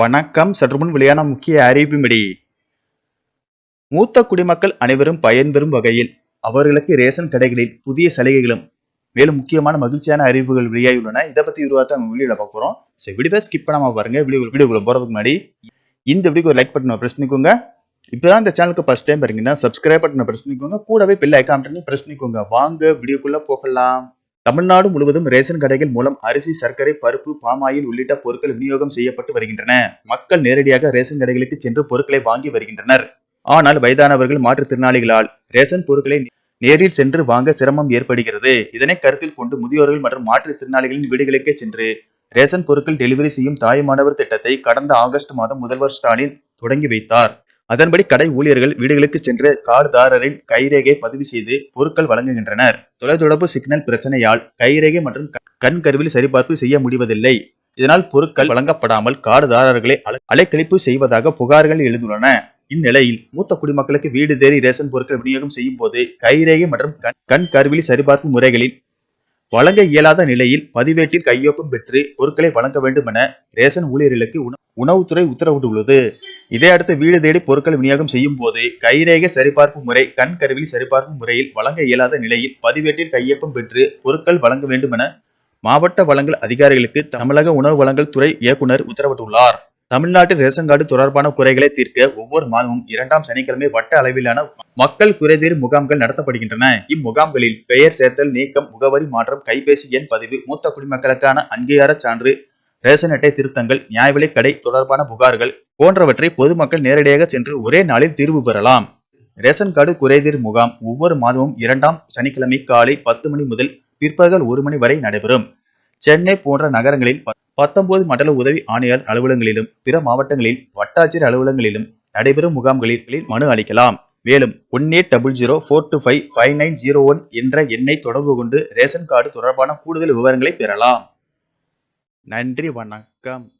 வணக்கம். சற்றுமுன் வெளியான முக்கிய அறிவிப்பின்படி மூத்த குடிமக்கள் அனைவரும் பயன்பெறும் வகையில் அவர்களுக்கு ரேஷன் கடைகளில் புதிய சலுகைகளும் மேலும் முக்கியமான மகிழ்ச்சியான அறிவுகள் வெளியாகியுள்ளன. இதை பத்தி விரிவாக நம்ம வீடியோல பார்க்க போறோம். சரி வீடியோ ஸ்கிப் பண்ணாம பாருங்க. வீடியோ வீடியோக்குள்ள போறதுக்கு முன்னாடி இந்த வீடியோக்கு ஒரு லைக் பட்டனை பிரஸ் பண்ணிக்கோங்க. இப்பதான் இந்த சேனலுக்கு ஃபர்ஸ்ட் டைம் பாருங்கன்னா சப்ஸ்கிரைப் பட்டனை பிரஸ் பண்ணிக்கோங்க. கூடவே பெல் ஐக்கான் பிரஸ் பண்ணிக்கோங்க. வாங்க வீடியோக்குள்ள போகலாம். தமிழ்நாடு முழுவதும் ரேஷன் கடைகள் மூலம் அரிசி சர்க்கரை பருப்பு பாமாயில் உள்ளிட்ட பொருட்கள் விநியோகம் செய்யப்பட்டு வருகின்றன. மக்கள் நேரடியாக ரேஷன் கடைகளுக்கு சென்று பொருட்களை வாங்கி வருகின்றனர். ஆனால் வயதானவர்கள் மாற்றுத்திறனாளிகளால் ரேஷன் பொருட்களை நேரில் சென்று வாங்க சிரமம் ஏற்படுகிறது. இதனை கருத்தில் கொண்டு முதியோர்கள் மற்றும் மாற்றுத்திறனாளிகளின் வீடுகளுக்கே சென்று ரேஷன் பொருட்கள் டெலிவரி செய்யும் தாய்மானவர் திட்டத்தை கடந்த ஆகஸ்ட் மாதம் முதல்வர் ஸ்டாலின் தொடங்கி வைத்தார். அதன்படி கடை ஊழியர்கள் வீடுகளுக்கு சென்று கார்டுதாரரின் கைரேகை பதிவு செய்து பொருட்கள் வழங்குகின்றனர். தொலைத்தொடர்பு சிக்னல் பிரச்சனையால் கைரேகை மற்றும் கண் கருவில் சரிபார்ப்பு செய்ய முடிவதில்லை. இதனால் பொருட்கள் வழங்கப்படாமல் கார்டுதாரர்களை அலைக்கழிப்பு செய்வதாக புகார்கள் எழுந்துள்ளன. இந்நிலையில் மூத்த குடிமக்களுக்கு வீடு தேடி ரேஷன் பொருட்கள் விநியோகம் செய்யும் போது கைரேகை மற்றும் கண்- கண் சரிபார்ப்பு முறைகளில் வழங்க இயலாத நிலையில் பதிவேட்டில் கையொப்பம் பெற்று பொருட்களை வழங்க வேண்டும் என ரேஷன் ஊழியர்களுக்கு உணவுத்துறை உத்தரவிட்டுள்ளது. இதையடுத்து வீடு தேடி பொருட்கள் விநியோகம் செய்யும் போது கைரேகை சரிபார்ப்பு முறை கண் கருவில் சரிபார்ப்பு முறையில் வழங்க இயலாத நிலையில் பதிவேட்டில் கையொப்பம் பெற்று பொருட்கள் வழங்க வேண்டும் என மாவட்ட வழங்கல் அதிகாரிகளுக்கு தமிழக உணவு வழங்கல் துறை இயக்குனர் உத்தரவிட்டுள்ளார். தமிழ்நாட்டில் ரேஷன் கார்டு தொடர்பான குறைகளை தீர்க்க ஒவ்வொரு மாதமும் இரண்டாம் சனிக்கிழமை வட்ட அளவிலான மக்கள் குறைதீர் முகாம்கள் நடத்தப்படுகின்றன. இம்முகாம்களில் பெயர் சேர்த்தல் நீக்கம் முகவரி மாற்றம் கைபேசி எண் பதிவு மூத்த குடிமக்களுக்கான அங்கீகார சான்று ரேஷன் அட்டை திருத்தங்கள் நியாய விலைக் கடை தொடர்பான புகார்கள் போன்றவற்றை பொதுமக்கள் நேரடியாக சென்று ஒரே நாளில் தீர்வு பெறலாம். ரேஷன் கார்டு குறைதீர் முகாம் ஒவ்வொரு மாதமும் இரண்டாம் சனிக்கிழமை காலை பத்து மணி முதல் பிற்பகல் ஒரு மணி வரை நடைபெறும். சென்னை போன்ற நகரங்களில் பத்தொன்பது மண்டல உதவி ஆணையர் அலுவலகங்களிலும் பிற மாவட்டங்களில் வட்டாட்சியர் அலுவலகங்களிலும் நடைபெறும் முகாம்களில் மனு அளிக்கலாம். மேலும் one eight double zero four two five five nine zero one என்ற எண்ணை தொடர்பு கொண்டு ரேஷன் கார்டு தொடர்பான கூடுதல் விவரங்களை பெறலாம். நன்றி வணக்கம்.